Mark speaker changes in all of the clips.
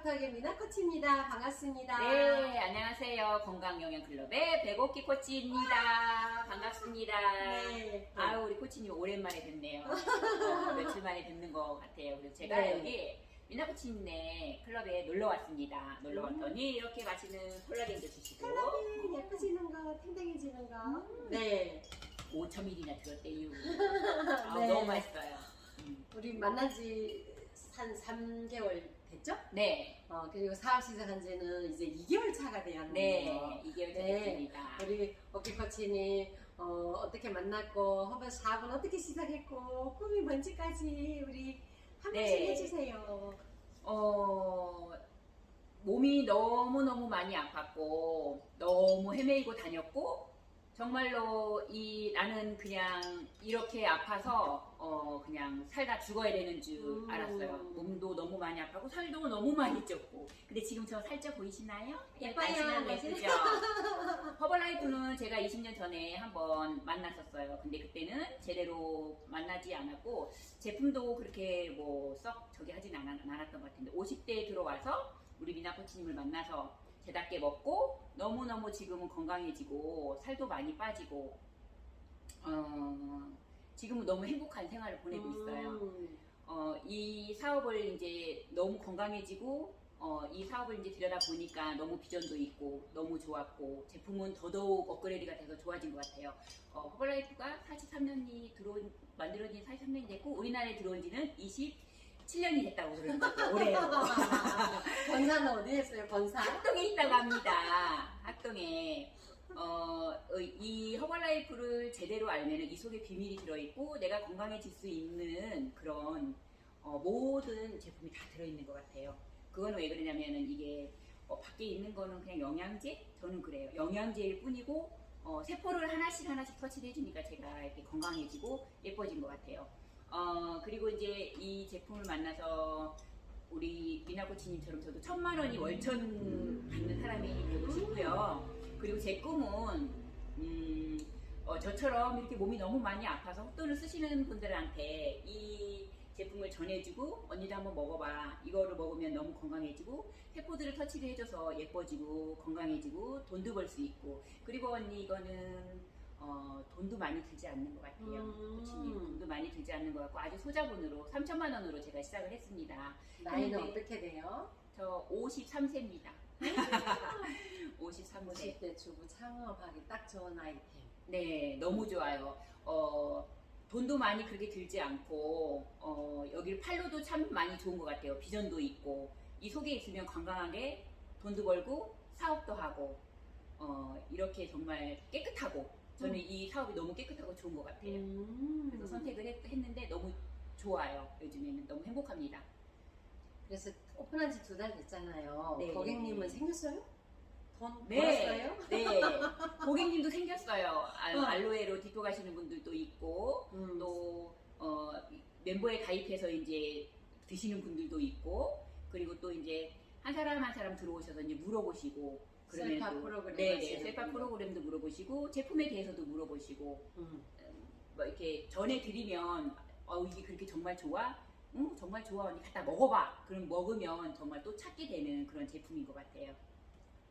Speaker 1: 카카오톡의 미나 코치입니다. 반갑습니다.
Speaker 2: 네, 안녕하세요. 건강영양클럽의 백옥기 코치입니다. 반갑습니다.
Speaker 1: 네.
Speaker 2: 아유, 우리 코치님 오랜만에 뵙네요. 어, 며칠 만에 뵙는 것 같아요. 그래서 제가
Speaker 1: 네.
Speaker 2: 여기 미나 코치님네 클럽에 놀러 왔습니다. 놀러 왔더니 이렇게 맛있는 콜라겐도 주시고
Speaker 1: 콜라겐 예뻐지는 거, 탱탱해지는 거. 네.
Speaker 2: 5,000ml나 들었대요. 아,
Speaker 1: 네.
Speaker 2: 너무 맛있어요. 음.
Speaker 1: 우리 만난 지 한 3개월 됐죠?
Speaker 2: 네,
Speaker 1: 어, 그리고 사업 시작한 지는 이제 2개월 차가 되었네요.
Speaker 2: 네, 이게
Speaker 1: 네.
Speaker 2: 되겠습니다.
Speaker 1: 우리 어깨 코치님 어, 어떻게 만났고 한번 사업은 어떻게 시작했고 꿈이 뭔지까지 우리 한 번씩
Speaker 2: 네.
Speaker 1: 해주세요.
Speaker 2: 어, 몸이 너무너무 많이 아팠고, 너무 헤매이고 다녔고, 정말로 이, 나는 그냥 이렇게 아파서, 어, 그냥 살다 죽어야 되는 줄
Speaker 1: 음.
Speaker 2: 알았어요. 몸도 너무 많이 아파고, 살도 너무 많이 쪘고. 근데 지금 저 살쪄 보이시나요?
Speaker 1: 예뻐요.
Speaker 2: 예쁘죠? 허벌라이프는 제가 20년 전에 한번 만났었어요. 근데 그때는 제대로 만나지 않았고, 제품도 그렇게 뭐 썩 저기 하진 않, 않았던 것 같은데 50대에 들어와서 우리 미나 코치님을 만나서 제답게 먹고 너무너무 지금은 건강해지고 살도 많이 빠지고 어, 지금은 너무 행복한 생활을 보내고 있어요.
Speaker 1: 음.
Speaker 2: 어, 이 사업을 이제 너무 건강해지고 어, 이 사업을 이제 들여다 보니까 너무 비전도 있고 너무 좋았고 제품은 더더욱 업그레이드가 돼서 좋아진 것 같아요. 어, 허벌라이프가 43년이 들어온 만들어진 43년이 됐고 우리나라에 들어온 지는 27년이 됐다고 그러는데 올해요.
Speaker 1: 번사는 어디 했어요? 번사?
Speaker 2: 학동에 있다고 합니다. 학동에. 어, 어, 이 허벌라이프를 제대로 알면 이 속에 비밀이 들어있고 내가 건강해질 수 있는 그런 어, 모든 제품이 다 들어있는 것 같아요. 그거는 왜 그러냐면은 이게 어, 밖에 있는 거는 그냥 영양제? 저는 그래요. 영양제일 뿐이고 어, 세포를 하나씩 하나씩 터치를 해주니까 제가 이렇게 건강해지고 예뻐진 것 같아요. 어, 그리고 이제 이 제품을 만나서 우리 미나 코치님처럼 저도 천만 원이 월천 받는 사람이 되고 싶고요. 그리고 제 꿈은 음, 어, 저처럼 이렇게 몸이 너무 많이 아파서 헛돈을 쓰시는 분들한테 이 제품을 전해주고 언니도 한번 먹어봐. 이거를 먹으면 너무 건강해지고 세포들을 터치를 해줘서 예뻐지고 건강해지고 돈도 벌 수 있고 그리고 언니 이거는 어, 돈도 많이 들지 않는 것 같아요.
Speaker 1: 음.
Speaker 2: 코치님 돈도 많이 들지 않는 것 같고 아주 소자본으로 3천만 원으로 제가 시작을 했습니다.
Speaker 1: 나이는
Speaker 2: 네.
Speaker 1: 어떻게 돼요?
Speaker 2: 저 53세입니다. 53세.
Speaker 1: 50대 주부 창업하기 딱 좋은 아이템.
Speaker 2: 네, 너무 좋아요. 어, 돈도 많이 그렇게 들지 않고, 어, 여기를 팔로도 참 많이 좋은 것 같아요. 비전도 있고, 이 속에 있으면 건강하게 돈도 벌고, 사업도 하고, 어, 이렇게 정말 깨끗하고, 저는
Speaker 1: 음.
Speaker 2: 이 사업이 너무 깨끗하고 좋은 것 같아요.
Speaker 1: 음.
Speaker 2: 그래서 선택을 했, 했는데 너무 좋아요. 요즘에는 너무 행복합니다.
Speaker 1: 그래서 오픈한 지 두 달 됐잖아요.
Speaker 2: 네.
Speaker 1: 고객님은 생겼어요? 돈
Speaker 2: 네.
Speaker 1: 벌었어요?
Speaker 2: 네. 고객님도 생겼어요. 알,
Speaker 1: 어.
Speaker 2: 알로에로 디토 가시는 분들도 있고,
Speaker 1: 음.
Speaker 2: 또 어, 멤버에 가입해서 이제 드시는 분들도 있고 그리고 또 이제 한 사람 한 사람 들어오셔서 이제 물어보시고
Speaker 1: 셀파
Speaker 2: 또-
Speaker 1: 프로그램
Speaker 2: 네 네
Speaker 1: 하시는
Speaker 2: 셀파
Speaker 1: 분들.
Speaker 2: 프로그램도 물어보시고 제품에 대해서도 물어보시고
Speaker 1: 음.
Speaker 2: 뭐 이렇게 전해드리면 어 이게 그렇게 정말 좋아? 응 정말 좋아 언니 갖다 먹어봐 그럼 먹으면 정말 또 찾게 되는 그런 제품인 것 같아요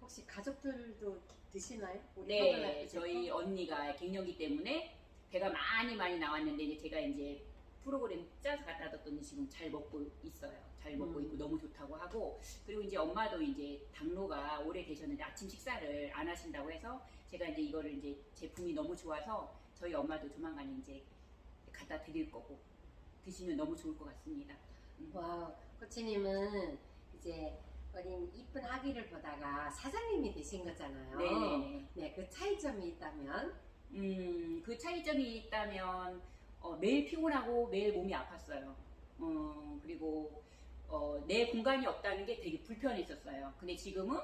Speaker 1: 혹시 가족들도 드시나요? 우리
Speaker 2: 네,
Speaker 1: 허블라이프 제품?
Speaker 2: 저희 언니가 갱년기 때문에 배가 많이 많이 나왔는데 이제 제가 이제 프로그램 짜서 갖다 뒀더니 지금 잘 먹고 있어요. 잘 먹고
Speaker 1: 음.
Speaker 2: 있고 너무 좋다고 하고 그리고 이제 엄마도 이제 당뇨가 오래 되셨는데 아침 식사를 안 하신다고 해서 제가 이제 이거를 이제 제품이 너무 좋아서 저희 엄마도 조만간 이제 갖다 드릴 거고 드시면 너무 좋을 것 같습니다. 음.
Speaker 1: 와, 코치님은 이제 어린 이쁜 아기를 보다가 사장님이 되신 거잖아요.
Speaker 2: 네.
Speaker 1: 네, 그 차이점이 있다면
Speaker 2: 음, 그 차이점이 있다면 어, 매일 피곤하고 매일 몸이 아팠어요. 어, 그리고 어, 내 공간이 없다는 게 되게 불편했었어요. 근데 지금은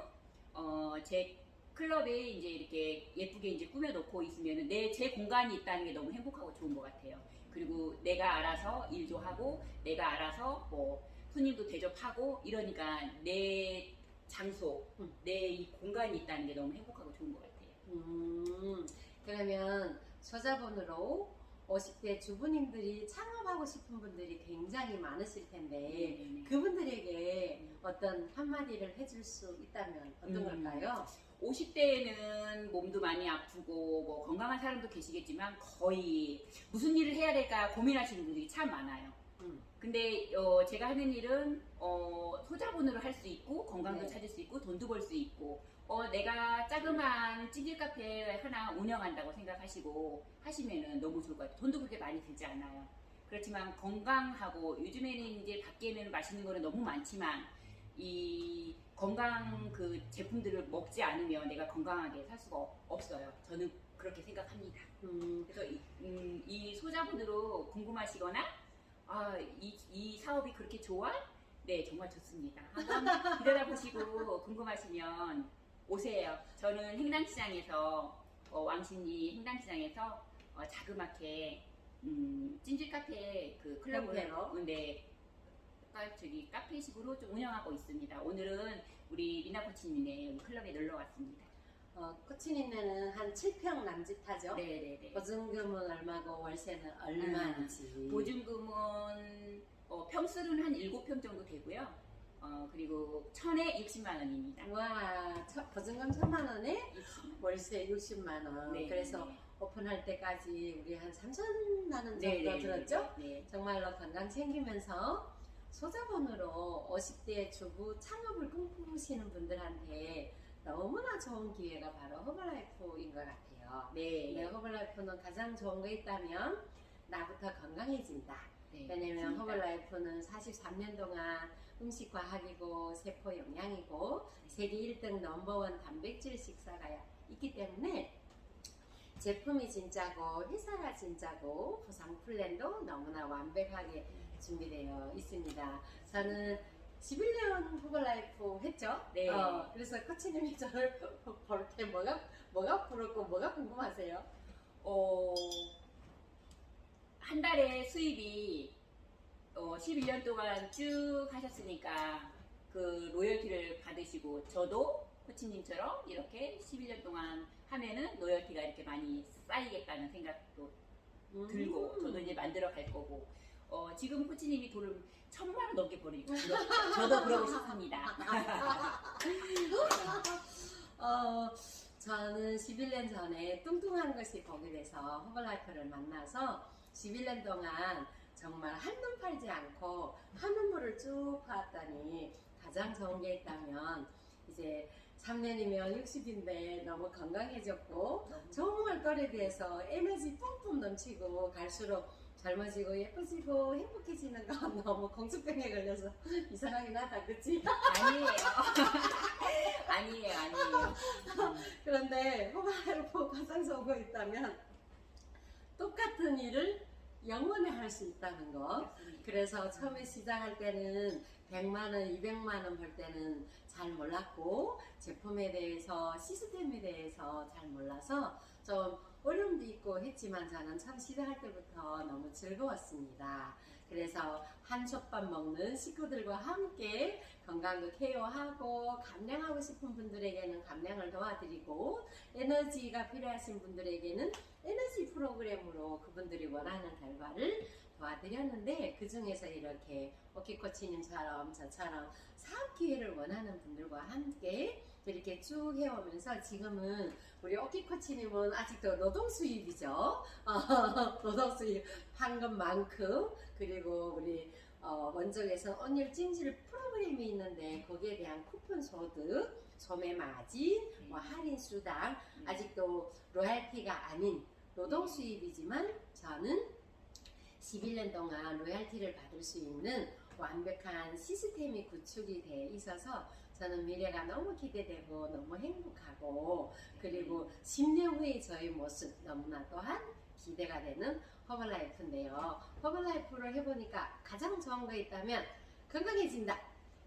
Speaker 2: 어, 제 클럽에 이제 이렇게 예쁘게 이제 꾸며놓고 있으면 내 제 공간이 있다는 게 너무 행복하고 좋은 것 같아요. 그리고 내가 알아서 일도 하고 내가 알아서 뭐 손님도 대접하고 이러니까 내 장소,
Speaker 1: 음.
Speaker 2: 내이 공간이 있다는 게 너무 행복하고 좋은 것 같아요.
Speaker 1: 음, 그러면 소자본으로 50대 주부님들이 창업하고 싶은 분들이 굉장히 많으실 텐데
Speaker 2: 네.
Speaker 1: 그분들에게
Speaker 2: 음.
Speaker 1: 어, 어떤 한마디를 해줄 수 있다면 어떤
Speaker 2: 음.
Speaker 1: 걸까요?
Speaker 2: 50대에는 몸도 많이 아프고 뭐 건강한 사람도 계시겠지만 거의 무슨 일을 해야 될까 고민하시는 분들이 참 많아요.
Speaker 1: 음.
Speaker 2: 근데 어, 제가 하는 일은 어, 소자본으로 할 수 있고 건강도
Speaker 1: 네.
Speaker 2: 찾을 수 있고 돈도 벌 수 있고 어, 내가 자그마한 찌질 카페 하나 운영한다고 생각하시고 하시면은 너무 좋을 것 같아요. 돈도 그렇게 많이 들지 않아요. 그렇지만 건강하고 요즘에는 이제 밖에는 맛있는 거는 너무 많지만 이 건강 그 제품들을 먹지 않으면 내가 건강하게 살 수가 없- 없어요. 저는 그렇게 생각합니다.
Speaker 1: 음,
Speaker 2: 그래서 이, 음, 이 소자분으로 궁금하시거나 아, 이, 이 사업이 그렇게 좋아? 네, 정말 좋습니다. 한번 들여다보시고 궁금하시면 오세요. 저는 행당시장에서 어, 왕신리 행당시장에서 어, 자그맣게 음, 찐질 카페 그 클럽을
Speaker 1: 카페로?
Speaker 2: 네, 카- 저기 카페식으로 좀 운영하고 있습니다. 오늘은 우리 리나 코치님네 여기 클럽에 놀러 왔습니다.
Speaker 1: 어, 코치님네는 한 7평 남짓하죠?
Speaker 2: 네, 네, 네.
Speaker 1: 보증금은 얼마고 월세는 얼마인지.
Speaker 2: 보증금은 어, 평수는 한 7평 정도 되고요. 어, 그리고 천에 60만 원입니다.
Speaker 1: 와, 첫- 보증금 천만 원에
Speaker 2: 60만
Speaker 1: 월세 60만 원.
Speaker 2: 네,
Speaker 1: 그래서
Speaker 2: 네.
Speaker 1: 오픈할 때까지 우리 한 3천만 원 정도
Speaker 2: 네, 네,
Speaker 1: 들었죠?
Speaker 2: 네.
Speaker 1: 정말로 건강 챙기면서 소자본으로 50대 주부 창업을 꿈꾸시는 분들한테 너무나 좋은 기회가 바로 허벌라이프인 것 같아요.
Speaker 2: 네.
Speaker 1: 네, 허벌라이프는 가장 좋은 거 있다면 나부터 건강해진다.
Speaker 2: 네,
Speaker 1: 왜냐면
Speaker 2: 맞습니다.
Speaker 1: 허벌라이프는 43년 동안 음식 과학이고 세포 영양이고 세계 1등 넘버원 단백질 식사가 있기 때문에 제품이 진짜고 회사가 진짜고 보상 플랜도 너무나 완벽하게 준비되어 있습니다. 저는 11년 허벌라이프 했죠.
Speaker 2: 네.
Speaker 1: 어, 그래서 코치님이 저를 볼 때 뭐가 뭐가 부럽고 뭐가 궁금하세요?
Speaker 2: 어, 한 달에 수입이 어, 11년 동안 쭉 하셨으니까 그 로열티를 받으시고 저도 코치님처럼 이렇게 11년 동안 하면은 로열티가 이렇게 많이 쌓이겠다는 생각도
Speaker 1: 음.
Speaker 2: 들고 저도 이제 만들어 갈 거고 어, 지금 코치님이 돈을 천만 원 넘게 버리고 저도 그러고 싶습니다.
Speaker 1: 어, 저는 11년 전에 뚱뚱한 것이 보게 돼서 허벌라이프를 만나서 11년 동안 정말 한눈 팔지 않고 한눈물을 쭉 봤더니 가장 좋은 게 있다면 이제 3년이면 60인데 너무 건강해졌고 정말 또래 비해서 에너지 뿜뿜 넘치고 갈수록 젊어지고 예뻐지고 행복해지는 건 너무 공주병에 걸려서 이상하긴 하다 그치?
Speaker 2: 아니에요. 아니에요, 아니에요.
Speaker 1: 그런데 허바이프 가장 좋은 거 있다면 똑같은 일을 영원히 할 수 있다는 거 그래서 처음에 시작할 때는 100만 원, 200만 원 벌 때는 잘 몰랐고 제품에 대해서 시스템에 대해서 잘 몰라서 좀 어려움도 있고 했지만 저는 처음 시작할 때부터 너무 즐거웠습니다. 그래서 한솥밥 먹는 식구들과 함께 건강도 케어하고 감량하고 싶은 분들에게는 감량을 도와드리고 에너지가 필요하신 분들에게는 에너지 프로그램으로 그분들이 원하는 결과를 도와드렸는데 그 중에서 이렇게 오키코치님처럼 저처럼 사업 기회를 원하는 분들과 함께 이렇게 쭉 해오면서 지금은 우리 오키코치님은 아직도 노동 수입이죠. 어, 노동 수입 한 것만큼. 그리고 우리 어, 원적에서 언일 찜질 프로그램이 있는데 거기에 대한 쿠폰 소득, 소매 마진, 뭐 할인 수당 아직도 로얄티가 아닌 노동 수입이지만 저는 11년 동안 로얄티를 받을 수 있는 완벽한 시스템이 구축이 돼 있어서 저는 미래가 너무 기대되고 너무 행복하고 그리고 10년 후의 저의 모습 너무나 또한 기대가 되는 허벌라이프인데요. 허벌라이프를 해보니까 가장 좋은 거 있다면 건강해진다,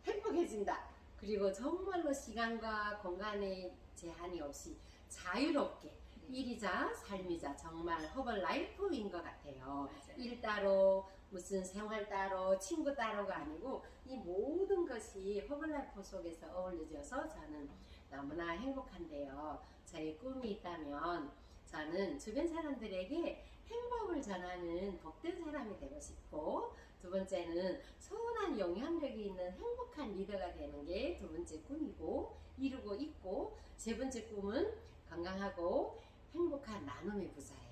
Speaker 1: 행복해진다, 그리고 정말로 시간과 공간의 제한이 없이 자유롭게 일이자 삶이자 정말 허벌라이프인 것 같아요. 일 따로 무슨 생활 따로 친구 따로가 아니고 이 모든 것이 허블라이프 속에서 어울려져서 저는 너무나 행복한데요. 저의 꿈이 있다면 저는 주변 사람들에게 행복을 전하는 복된 사람이 되고 싶고 두두 번째는 선한 영향력이 있는 행복한 리더가 되는 게 두 번째 꿈이고 이루고 있고 세 번째 꿈은 건강하고 행복한 나눔의 부자예요.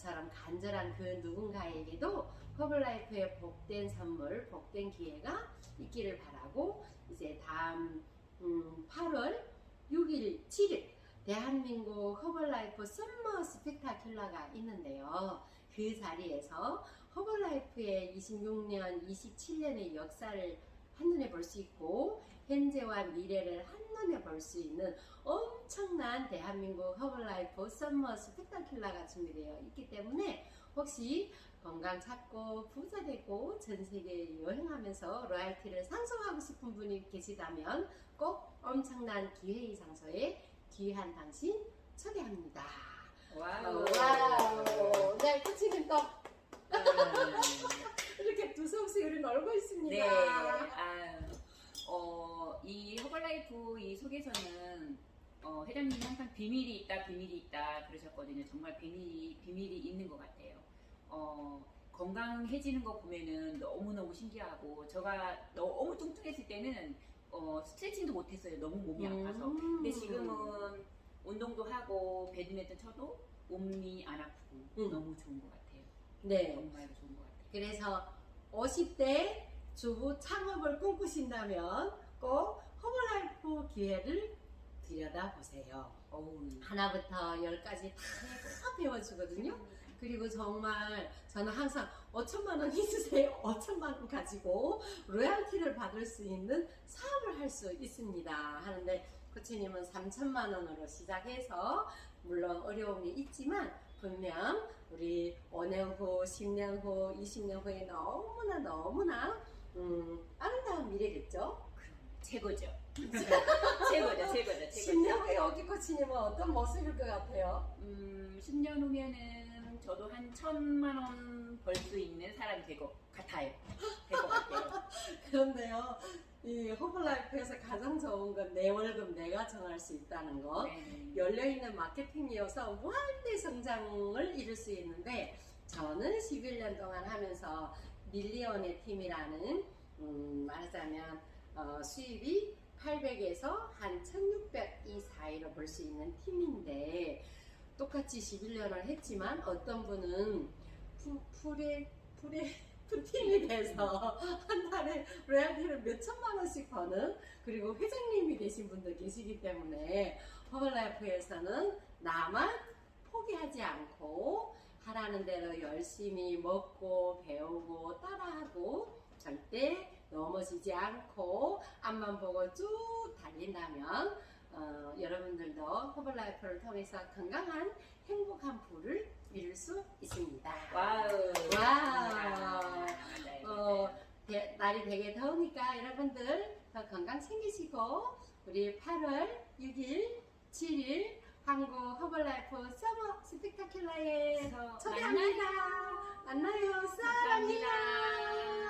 Speaker 1: 저처럼 간절한 그 누군가에게도 허블라이프의 복된 선물, 복된 기회가 있기를 바라고 이제 다음 음, 8월 6일, 7일 대한민국 허벌라이프 썸머 스펙타큘라가 있는데요. 그 자리에서 허벌라이프의 26년, 27년의 역사를 한눈에 볼 수 있고 현재와 미래를 한눈에 볼 수 있는 엄 청난 대한민국 허벌라이프 썸머 스펙타큘라가 준비되어 있기 때문에 혹시 건강 찾고 부자 되고 전 세계 여행하면서 로얄티를 상승하고 싶은 분이 계시다면 꼭 엄청난 기회의 장소에 귀한 당신 초대합니다.
Speaker 2: 와우.
Speaker 1: 와우. 네, 코치님 또
Speaker 2: 음.
Speaker 1: 이렇게 두서없이 우리 놀고 있습니다.
Speaker 2: 네. 아, 어, 이 허벌라이프 이 속에서는 어, 회장님이 항상 비밀이 있다, 비밀이 있다 그러셨거든요. 정말 비밀이, 비밀이 있는 것 같아요. 어, 건강해지는 거 보면은 너무너무 신기하고, 제가 너무 뚱뚱했을 때는 어, 스트레칭도 못했어요. 너무 몸이 아파서.
Speaker 1: 음.
Speaker 2: 근데 지금은 운동도 하고, 배드민턴 쳐도 몸이 안 아프고,
Speaker 1: 음.
Speaker 2: 너무 좋은 것 같아요.
Speaker 1: 네.
Speaker 2: 정말 좋은 것 같아요.
Speaker 1: 그래서 50대 주부 창업을 꿈꾸신다면 꼭 허벌라이프 기회를 들여다보세요. 하나부터 열까지 다 배워주거든요. 그리고 정말 저는 항상 5천만 원 있으세요. 5천만 원 가지고 로얄티를 받을 수 있는 사업을 할 수 있습니다. 하는데 코치님은 3천만 원으로 시작해서 물론 어려움이 있지만 분명 우리 5년 후, 10년 후, 20년 후에 너무나 너무나 음, 아름다운 미래겠죠?
Speaker 2: 최고죠. 최고죠, 최고죠, 최고죠.
Speaker 1: 10년 후에 여기 코치님은 어떤 모습일 것 같아요?
Speaker 2: 음, 10년 후면은 저도 한 천만 원 벌 수 있는 사람이 될 것 같아요. 될 것 같아요.
Speaker 1: 그런데요, 이 허블라이프에서 가장 좋은 건 내 월급 내가 정할 수 있다는 거.
Speaker 2: 네.
Speaker 1: 열려있는 마케팅이어서 무한대 성장을 이룰 수 있는데, 저는 11년 동안 하면서 밀리언의 팀이라는, 음, 말하자면, 어, 수입이 800에서 한 1600 이 사이로 볼 수 있는 팀인데, 똑같이 11년을 했지만, 어떤 분은 푸, 풀에, 풀에, 푸팀이 돼서 한 달에 로얄티를 몇 천만 원씩 버는 그리고 회장님이 되신 분도 계시기 때문에 허벌라이프에서는 나만 포기하지 않고 하라는 대로 열심히 먹고 배우고 따라하고 절대 넘어지지 않고 앞만 보고 쭉 달린다면 어, 여러분들도 허벌라이프를 통해서 건강한 행복한 부를 이룰 수 있습니다.
Speaker 2: 와우.
Speaker 1: 와우.
Speaker 2: 맞아요,
Speaker 1: 어, 날이 되게 더우니까 여러분들 더 건강 챙기시고 우리 8월 6일, 7일 한국 허벌라이프 서머 스펙타큘라에 초대합니다. 만나요. 사랑해요.
Speaker 2: 감사합니다.